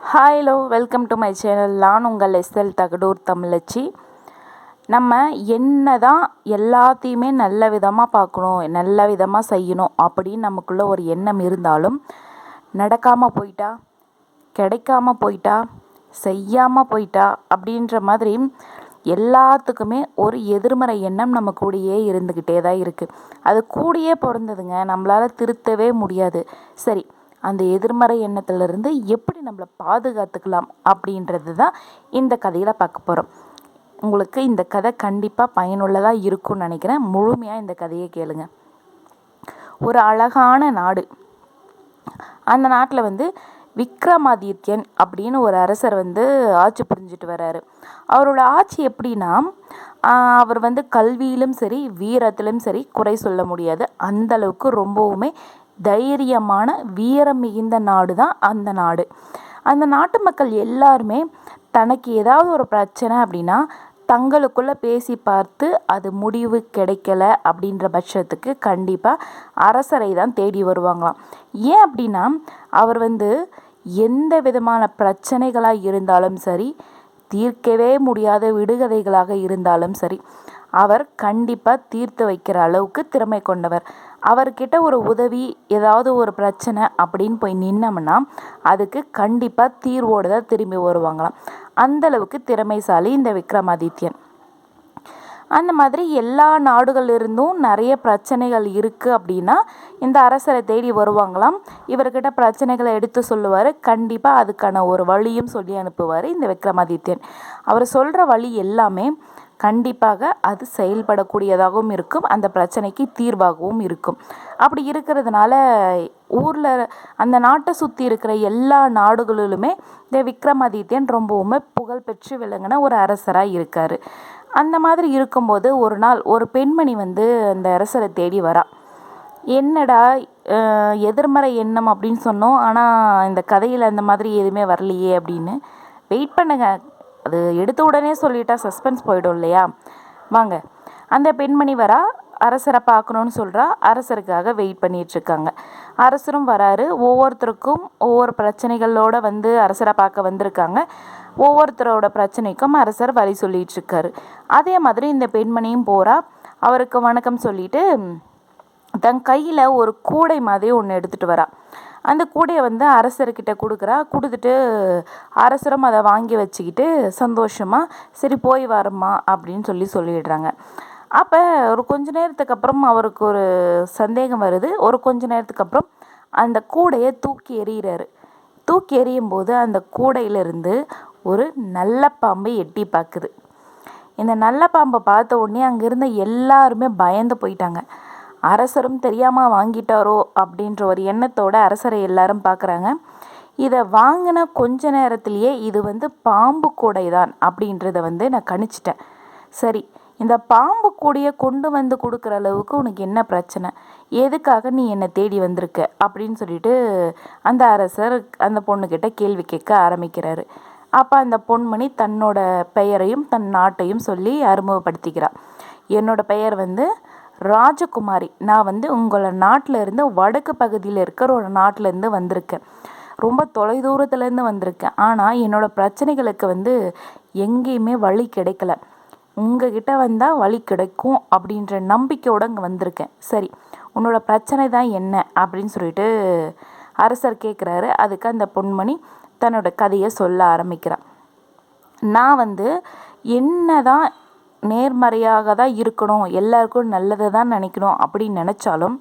Hi hello welcome to my channel நான் உங்கள் SL Thagadur தமிழச்சி. நம்ம என்ன தான் எல்லாத்தையுமே நல்ல விதமாக பார்க்கணும் நல்ல விதமாக செய்யணும் அப்படின்னு நமக்குள்ளே ஒரு எண்ணம் இருந்தாலும் நடக்காமல் போயிட்டா கிடைக்காம போயிட்டா செய்யாமல் போயிட்டா அப்படின்ற மாதிரி எல்லாத்துக்குமே ஒரு எதிர்மறை எண்ணம் நம்ம கூடயே இருந்துக்கிட்டே தான் இருக்குது அது கூடயே பிறந்ததுங்க. நம்மளால் திருத்தவே முடியாது. சரி அந்த எதிர்மறை எண்ணத்திலிருந்து எப்படி நம்மளை பாதுகாத்துக்கலாம் அப்படின்றது தான் இந்த கதையில் பார்க்க போகிறோம் உங்களுக்கு இந்த கதை கண்டிப்பாக பயனுள்ளதாக இருக்கும்னு நினைக்கிறேன். முழுமையாக இந்த கதையை கேளுங்க. ஒரு அழகான நாடு. அந்த நாட்டில் வந்து விக்ரமாதித்யன் அப்படின்னு ஒரு அரசர் வந்து ஆட்சி புரிஞ்சிட்டு வர்றாரு. அவரோட ஆட்சி எப்படின்னா ஆஹ் அவர் வந்து கல்வியிலும் சரி வீரத்திலும் சரி குறை சொல்ல முடியாது. அந்த அளவுக்கு ரொம்பவுமே தைரியமான வீரம் மிகுந்த நாடு தான் அந்த நாடு. அந்த நாட்டு மக்கள் எல்லாருமே தனக்கு ஏதாவது ஒரு பிரச்சனை அப்படின்னா தங்களுக்குள்ளே பேசி பார்த்து அது முடிவு கிடைக்கல அப்படின்ற பட்சத்துக்கு கண்டிப்பாக அரசரை தான் தேடி வருவாங்களாம். ஏன் அப்படின்னா அவர் வந்து எந்த விதமான பிரச்சனைகளாக இருந்தாலும் சரி தீர்க்கவே முடியாத விடுகதைகளாக இருந்தாலும் சரி அவர் கண்டிப்பாக தீர்த்து வைக்கிற அளவுக்கு திறமை கொண்டவர். அவர்கிட்ட ஒரு உதவி ஏதாவது ஒரு பிரச்சனை அப்படின்னு போய் நின்னோம்னா அதுக்கு கண்டிப்பாக தீர்வோடு தான் திரும்பி வருவாங்களாம். அந்த அளவுக்கு திறமைசாலி இந்த விக்ரமாதித்யன். அந்த மாதிரி எல்லா நாடுகளிலிருந்தும் நிறைய பிரச்சனைகள் இருக்குது அப்படின்னா இந்த அரசரை தேடி வருவாங்களாம். இவர்கிட்ட பிரச்சனைகளை எடுத்து சொல்லுவார். கண்டிப்பாக அதுக்கான ஒரு வழியும் சொல்லி அனுப்புவார் இந்த விக்ரமாதித்யன். அவர் சொல்கிற வழி எல்லாமே கண்டிப்பாக அது செயல்படக்கூடியதாகவும் இருக்கும் அந்த பிரச்சனைக்கு தீர்வாகவும் இருக்கும். அப்படி இருக்கிறதுனால ஊரில் அந்த நாட்டை சுற்றி இருக்கிற எல்லா நாடுகளிலுமே இந்த விக்ரமாதித்யன் ரொம்பவுமே புகழ்பெற்று விளங்கின ஒரு அரசராக இருக்கார். அந்த மாதிரி இருக்கும்போது ஒரு நாள் ஒரு பெண்மணி வந்து அந்த அரசரை தேடி வரா. என்னடா எதிர்மறை எண்ணம் அப்படின்னு சொன்னோம். ஆனால் இந்த கதையில் அந்த மாதிரி எதுவுமே வரலையே அப்படின்னு. வெயிட் பண்ணுங்க அது எடுத்த உடனே சொல்லிட்டா சஸ்பென்ஸ் போயிடும் இல்லையா? வாங்க. அந்த பெண்மணி வரா அரசரை பார்க்கணுன்னு சொல்கிறா அரசருக்காக வெயிட் பண்ணிகிட்ருக்காங்க அரசரும் வராரு. ஒவ்வொருத்தருக்கும் ஒவ்வொரு பிரச்சனைகளோட வந்து அரசரை பார்க்க வந்திருக்காங்க. ஒவ்வொருத்தரோட பிரச்சனைக்கும் அரசர் வழி சொல்லிகிட்ருக்காரு அதே மாதிரி இந்த பெண்மணியும் போகிறா அவருக்கு வணக்கம் சொல்லிட்டு தன் கையில் ஒரு கூடை மாதிரி ஒன்று எடுத்துகிட்டு வரா. அந்த கூடையை வந்து அரசர்கிட்ட கொடுக்குறா. கொடுத்துட்டு அரசரும் அதை வாங்கி வச்சுக்கிட்டு சந்தோஷமாக சரி போய் வரம்மா அப்படின்னு சொல்லி சொல்லிடுறாங்க. அப்போ ஒரு கொஞ்ச நேரத்துக்கு அப்புறம் அவருக்கு ஒரு சந்தேகம் வருது. ஒரு கொஞ்ச நேரத்துக்கு அப்புறம் அந்த கூடையை தூக்கி எறிகிறாரு. தூக்கி எறியும் போது அந்த கூடையிலிருந்து ஒரு நல்ல பாம்பை எட்டி பார்க்குது. இந்த நல்ல பாம்பை பார்த்த உடனே அங்கே இருந்த எல்லாருமே பயந்து போயிட்டாங்க. அரசரும் தெரியாமல் வாங்கிட்டாரோ அப்படின்ற ஒரு எண்ணத்தோட அரசரை எல்லாரும் பார்க்குறாங்க இதை வாங்கின கொஞ்ச நேரத்திலேயே இது வந்து பாம்பு கூடை தான் அப்படின்றத வந்து நான் கணிச்சிட்டேன். சரி இந்த பாம்பு கூடையை கொண்டு வந்து கொடுக்குற அளவுக்கு உனக்கு என்ன பிரச்சனை? எதுக்காக நீ என்னை தேடி வந்திருக்க? அப்படின்னு சொல்லிட்டு அந்த அரசர் அந்த பொண்ணுக்கிட்ட கேள்வி கேட்க ஆரம்பிக்கிறாரு. அப்போ அந்த பொன்மணி தன்னோட பெயரையும் தன் நாட்டையும் சொல்லி அறிமுகப்படுத்திக்கிறாள் என்னோட பெயர் வந்து ராஜகுமாரி நான் வந்து உங்களை நாட்டில் இருந்து வடக்கு பகுதியில் இருக்கிற ஒரு நாட்டிலேருந்து வந்திருக்கேன். ரொம்ப தொலைதூரத்துலேருந்து வந்திருக்கேன். ஆனால் என்னோடய பிரச்சனைகளுக்கு வந்து எங்கேயுமே வழி கிடைக்கல. உங்ககிட்ட வந்தால் வழி கிடைக்கும் அப்படின்ற நம்பிக்கையோடு இங்கே வந்திருக்கேன். சரி உன்னோட பிரச்சனை தான் என்ன அப்படின்னு சொல்லிட்டு அரசர் கேட்குறாரு அதுக்கு அந்த பொன்மணி தன்னோட கதையை சொல்ல ஆரம்பிக்கிறான் நான் வந்து என்ன தான் நேர்மறையாக தான் இருக்கணும். எல்லாருக்கும் நல்லதை தான் நினைக்கணும் அப்படின்னு நினச்சாலும்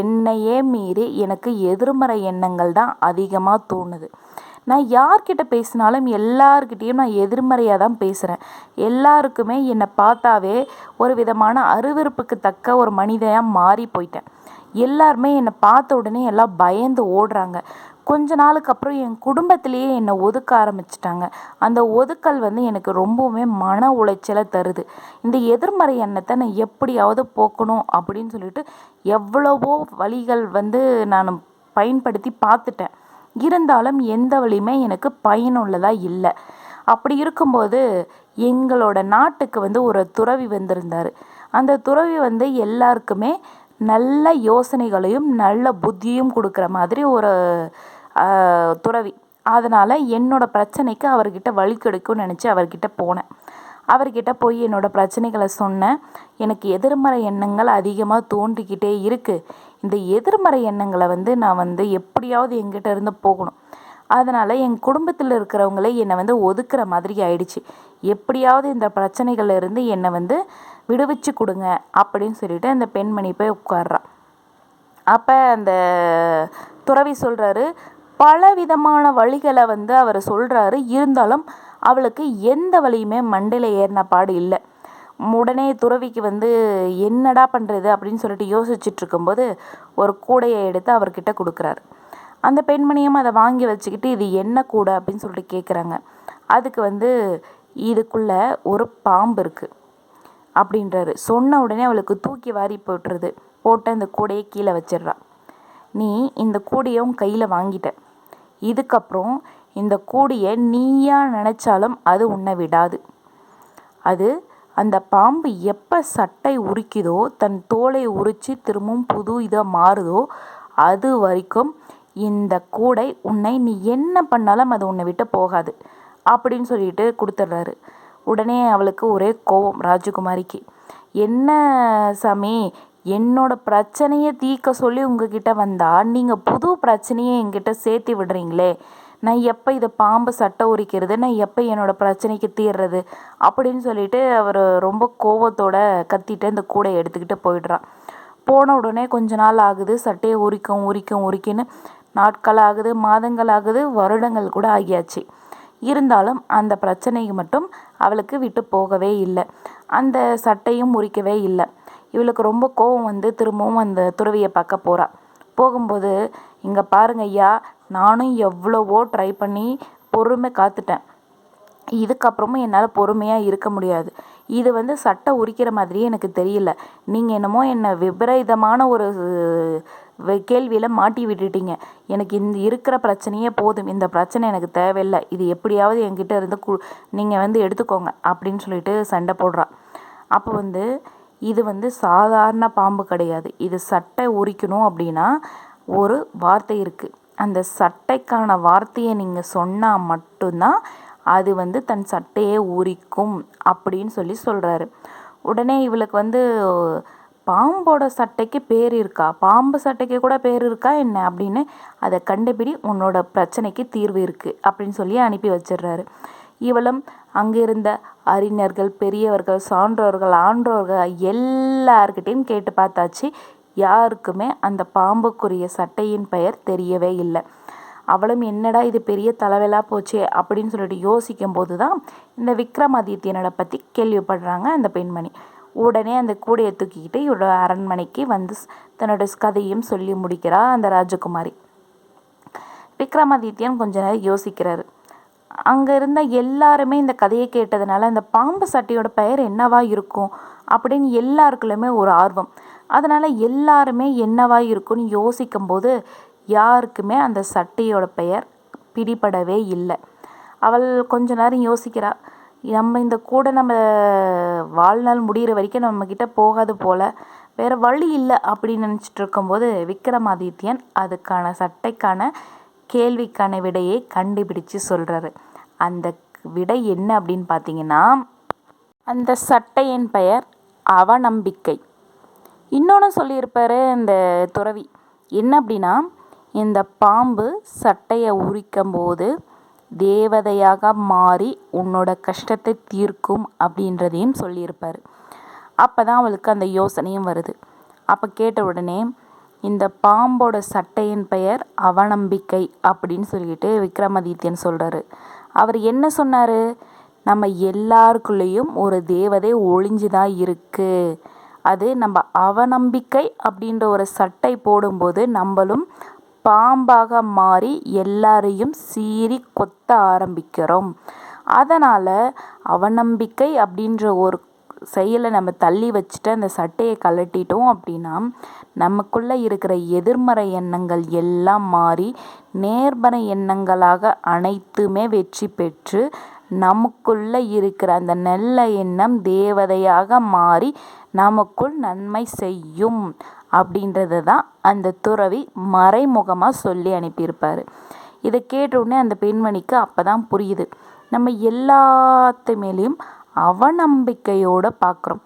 என்னையே மீறி எனக்கு எதிர்மறை எண்ணங்கள் தான் அதிகமாக தோணுது. நான் யார்கிட்ட பேசினாலும் எல்லார்கிட்டேயும் நான் எதிர்மறையாக தான் பேசுகிறேன் எல்லாருக்குமே என்னை பார்த்தாவே ஒரு விதமான அருவருப்புக்கு தக்க ஒரு மனிதனாக மாறி போயிட்டேன். எல்லாருமே என்னை பார்த்த உடனே எல்லாம் பயந்து ஓடுறாங்க. கொஞ்ச நாளுக்கு அப்புறம் என் குடும்பத்திலேயே என்னை ஒதுக்க ஆரம்பிச்சிட்டாங்க. அந்த ஒதுக்கல் வந்து எனக்கு ரொம்பவுமே மன உளைச்சலை தருது. இந்த எதிர்மறை எண்ணத்தை நான் எப்படியாவது போக்கணும் அப்படின்னு சொல்லிட்டு எவ்வளவோ வழிகள் வந்து நான் பயன்படுத்தி பார்த்துட்டேன். இருந்தாலும் எந்த வழியுமே எனக்கு பயனுள்ளதாக இல்லை. அப்படி இருக்கும்போது எங்களோட நாட்டுக்கு வந்து ஒரு துறவி வந்திருந்தார். அந்த துறவி வந்து எல்லாருக்குமே நல்ல யோசனைகளையும் நல்ல புத்தியும் கொடுக்குற மாதிரி ஒரு துறவி. அதனால் என்னோடய பிரச்சனைக்கு அவர்கிட்ட வழி கிடைக்கும்னு நினச்சி அவர்கிட்ட போனேன். அவர்கிட்ட போய் என்னோடய பிரச்சனைகளை சொன்னேன். எனக்கு எதிர்மறை எண்ணங்கள் அதிகமாக தோன்றிக்கிட்டே இருக்குது இந்த எதிர்மறை எண்ணங்களை வந்து நான் வந்து எப்படியாவது என்கிட்ட இருந்து போகணும். அதனால் என் குடும்பத்தில் இருக்கிறவங்களே என்னை வந்து ஒதுக்குற மாதிரி ஆயிடுச்சு. எப்படியாவது இந்த பிரச்சனைகள்ல இருந்து என்னை வந்து விடுவிச்சு கொடுங்க அப்படின்னு சொல்லிட்டு அந்த பெண்மணி போய் உட்கார்றா. அப்போ அந்த துறவி சொல்கிறாரு பல விதமான வழிகளை வந்து அவர் சொல்கிறாரு இருந்தாலும் அவளுக்கு எந்த வழியுமே மண்டையில் ஏறின பாடு இல்லை. உடனே துறவிக்கு வந்து என்னடா பண்ணுறது அப்படின்னு சொல்லிட்டு யோசிச்சுட்டு இருக்கும்போது ஒரு கூடையை எடுத்து அவர்கிட்ட கொடுக்குறாரு. அந்த பெண்மணியும் அதை வாங்கி வச்சுக்கிட்டு இது என்ன கூடை? அப்படின்னு சொல்லிட்டு கேட்குறாங்க அதுக்கு வந்து இதுக்குள்ளே ஒரு பாம்பு இருக்குது அப்படின்றாரு. சொன்ன உடனே அவளுக்கு தூக்கி வாரி போட்டுருது. போட்டு அந்த கூடையை கீழே வச்சிடுறா. நீ இந்த கூடையும் கையில் வாங்கிட்ட. இதுக்கப்புறம் இந்த கூடையை நீயா நினச்சாலும் அது உன்னை விடாது. அது அந்த பாம்பு எப்போ சட்டை உரிக்குதோ தன் தோலை உரித்து திரும்பவும் புது இதாக மாறுதோ அது வரைக்கும் இந்த கூடை உன்னை நீ என்ன பண்ணாலும் அது உன்னை விட்டு போகாது அப்படின்னு சொல்லிட்டு கொடுத்துட்றாரு. உடனே அவளுக்கு ஒரே கோபம் ராஜகுமாரிக்கு. என்ன சாமி என்னோட பிரச்சனையை தீர்க்க சொல்லி உங்ககிட்ட வந்தால் நீங்கள் புது பிரச்சனையை என்கிட்ட சேர்த்து விடுறீங்களே. நான் எப்போ இதை பாம்பு சட்டை உரிக்கிறது? நான் எப்போ என்னோடய பிரச்சனைக்கு தீர்றது? அப்படின்னு சொல்லிட்டு அவர் ரொம்ப கோபத்தோட கத்திட்டு இந்த கூடையை எடுத்துக்கிட்டு போயிடுறான். போன உடனே கொஞ்ச நாள் ஆகுது சட்டையை உரிக்கும் உரிக்கும் உரிக்குன்னு நாட்கள் ஆகுது மாதங்கள் ஆகுது வருடங்கள் கூட ஆகியாச்சு. இருந்தாலும் அந்த பிரச்சனையை மட்டும் அவளுக்கு விட்டு போகவே இல்லை. அந்த சட்டையும் உரிக்கவே இல்லை. இவளுக்கு ரொம்ப கோவம் வந்து திரும்பவும் அந்த துறவியை பார்க்க போகிறா போகும்போது இங்கே பாருங்க ஐயா நானும் எவ்வளவோ ட்ரை பண்ணி பொறுமை காத்துட்டேன். இதுக்கப்புறமும் என்னால் பொறுமையாக இருக்க முடியாது. இது வந்து சட்டை உரிக்கிற மாதிரியே எனக்கு தெரியல. நீங்கள் என்னமோ என்னை விபரீதமான ஒரு கேள்வியில் மாட்டி விட்டுட்டீங்க. எனக்கு இந்த இருக்கிற பிரச்சனையே போதும். இந்த பிரச்சனை எனக்கு தேவையில்லை. இது எப்படியாவது என்கிட்ட இருந்து கு நீங்கள் வந்து எடுத்துக்கோங்க. அப்படின்னு சொல்லிட்டு சண்டை போடுறா. அப்போ வந்து இது வந்து சாதாரண பாம்பு கிடையாது. இது சட்டை உரிக்கணும் அப்படின்னா ஒரு வார்த்தை இருக்குது அந்த சட்டைக்கான வார்த்தையை நீங்கள் சொன்னால் மட்டும்தான் அது வந்து தன் சட்டையை உரிக்கும் அப்படின்னு சொல்லி சொல்கிறாரு உடனே இவளுக்கு வந்து பாம்போட சட்டைக்கு பேர் இருக்கா? பாம்பு சட்டைக்கு கூட பேர் இருக்கா என்ன அப்படின்னு அதை கண்டுபிடி உன்னோட பிரச்சனைக்கு தீர்வு இருக்குது அப்படின்னு சொல்லி அனுப்பி வச்சிடுறாரு. இவளும் அங்கிருந்த அறிஞர்கள் பெரியவர்கள் சான்றோர்கள் ஆன்றோர்கள் எல்லார்கிட்டையும் கேட்டு பார்த்தாச்சு. யாருக்குமே அந்த பாம்புக்குரிய சட்டையின் பெயர் தெரியவே இல்லை. அவளும் என்னடா இது பெரிய தலைவலாக போச்சே அப்படின்னு சொல்லிட்டு யோசிக்கும் போது தான் இந்த விக்ரமாதித்யனோட பற்றி கேள்விப்படுறாங்க அந்த பெண்மணி. உடனே அந்த கூடையை தூக்கிக்கிட்டு இவரோட அரண்மனைக்கு வந்து தன்னோட கதையும் சொல்லி முடிக்கிறா அந்த ராஜகுமாரி. விக்ரமாதித்யன் கொஞ்ச நேரம் யோசிக்கிறாரு. அங்கே இருந்த எல்லாருமே இந்த கதையை கேட்டதுனால அந்த பாம்பு சட்டையோட பெயர் என்னவா இருக்கும் அப்படின்னு எல்லாருக்குள்ளுமே ஒரு ஆர்வம். அதனால் எல்லாருமே என்னவா இருக்கும்னு யோசிக்கும்போது யாருக்குமே அந்த சட்டையோட பெயர் பிடிபடவே இல்லை. அவள் கொஞ்ச நேரம் யோசிக்கிறா நம்ம இந்த கூட நம்ம வாழ்நாள் முடிகிற வரைக்கும் நம்மக்கிட்ட போகாது போல் வேறு வழி இல்லை அப்படின்னு நினச்சிட்டு இருக்கும்போது விக்ரமாதித்யன் அதுக்கான சட்டைக்கான கேள்விக்கான விடையை கண்டுபிடிச்சு சொல்கிறாரு அந்த விடை என்ன அப்படின்னு பார்த்தீங்கன்னா அந்த சட்டையின் பெயர் அவநம்பிக்கை. இன்னொன்று சொல்லியிருப்பார் இந்த துறவி. என்ன அப்படின்னா இந்த பாம்பு சட்டையை உரிக்கும் போது தேவதையாக மாறி உன்னோட கஷ்டத்தை தீர்க்கும் அப்படின்றதையும் சொல்லியிருப்பார். அப்போ தான் அவளுக்கு அந்த யோசனையும் வருது. அப்போ கேட்ட உடனே இந்த பாம்போட சட்டையின் பெயர் அவநம்பிக்கை அப்படின்னு சொல்லிட்டு விக்ரமாதித்யன் சொல்கிறாரு அவர் என்ன சொன்னார்? நம்ம எல்லாருக்குள்ளேயும் ஒரு தேவதை ஒளிஞ்சு தான் இருக்குது அது நம்ம அவநம்பிக்கை அப்படின்ற ஒரு சட்டை போடும்போது நம்மளும் பாம்பாக மாறி எல்லாரையும் சீறி கொத்த ஆரம்பிக்கிறோம். அதனால் அவநம்பிக்கை அப்படின்ற ஒரு செயலை நம்ம தள்ளி வச்சுட்டு அந்த சட்டையை கலட்டிட்டோம் அப்படின்னா நமக்குள்ளே இருக்கிற எதிர்மறை எண்ணங்கள் எல்லாம் மாறி நேர்மறை எண்ணங்களாக அனைத்துமே வெற்றி பெற்று நமக்குள்ளே இருக்கிற அந்த நல்ல எண்ணம் தேவதையாக மாறி நமக்குள் நன்மை செய்யும் அப்படின்றது தான் அந்த துறவி மறைமுகமாக சொல்லி அனுப்பியிருப்பார். இதை கேட்டவுடனே அந்த பெண்மணிக்கு அப்போ தான் புரியுது. நம்ம எல்லாத்து மேலேயும் அவநம்பிக்கையோடு பார்க்குறோம்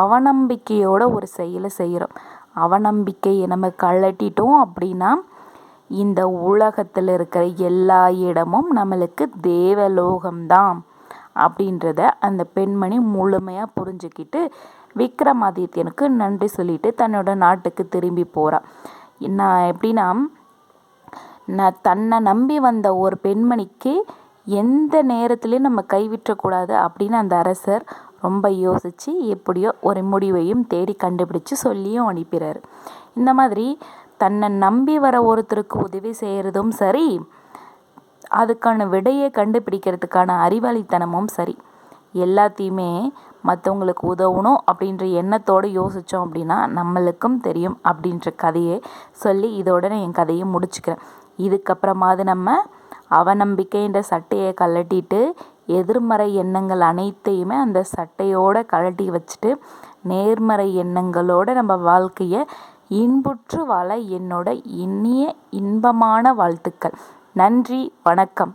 அவநம்பிக்கையோட ஒரு செயலை செய்கிறோம் அவநம்பிக்கையை நம்ம கழட்டிட்டோம் அப்படின்னா இந்த உலகத்தில் இருக்கிற எல்லா இடமும் நம்மளுக்கு தேவலோகம்தான் அப்படின்றத அந்த பெண்மணி முழுமையாக புரிஞ்சுக்கிட்டு விக்ரமாதித்யனுக்கு நன்றி சொல்லிட்டு தன்னோட நாட்டுக்கு திரும்பி போகிறான் நான் எப்படின்னா நான் தன்னை நம்பி வந்த ஒரு பெண்மணிக்கு எந்த நேரத்துலையும் நம்ம கைவிற்றக்கூடாது அப்படின்னு அந்த அரசர் ரொம்ப யோசித்து எப்படியோ ஒரு முடிவையும் தேடி கண்டுபிடிச்சு சொல்லியும் அனுப்பிறாரு. இந்த மாதிரி தன்னை நம்பி வர ஒருத்தருக்கு உதவி செய்கிறதும் சரி அதுக்கான விடையை கண்டுபிடிக்கிறதுக்கான அறிவாளித்தனமும் சரி. எல்லாத்தையுமே மற்றவங்களுக்கு உதவணும் அப்படின்ற எண்ணத்தோடு யோசித்தோம் அப்படின்னா நம்மளுக்கும் தெரியும் அப்படின்ற கதையை சொல்லி இதோட நான் என் கதையை முடிச்சுக்கிறேன். இதுக்கப்புறமாவது நம்ம அவநம்பிக்கைன்ற சட்டையை கழட்டிட்டு எதிர்மறை எண்ணங்கள் அனைத்தையுமே அந்த சட்டையோடு கழட்டி வச்சுட்டு நேர்மறை எண்ணங்களோட நம்ம வாழ்க்கையை இன்புற்று வாழ என்னோட இனிய இன்பமான வாழ்த்துக்கள். நன்றி வணக்கம்.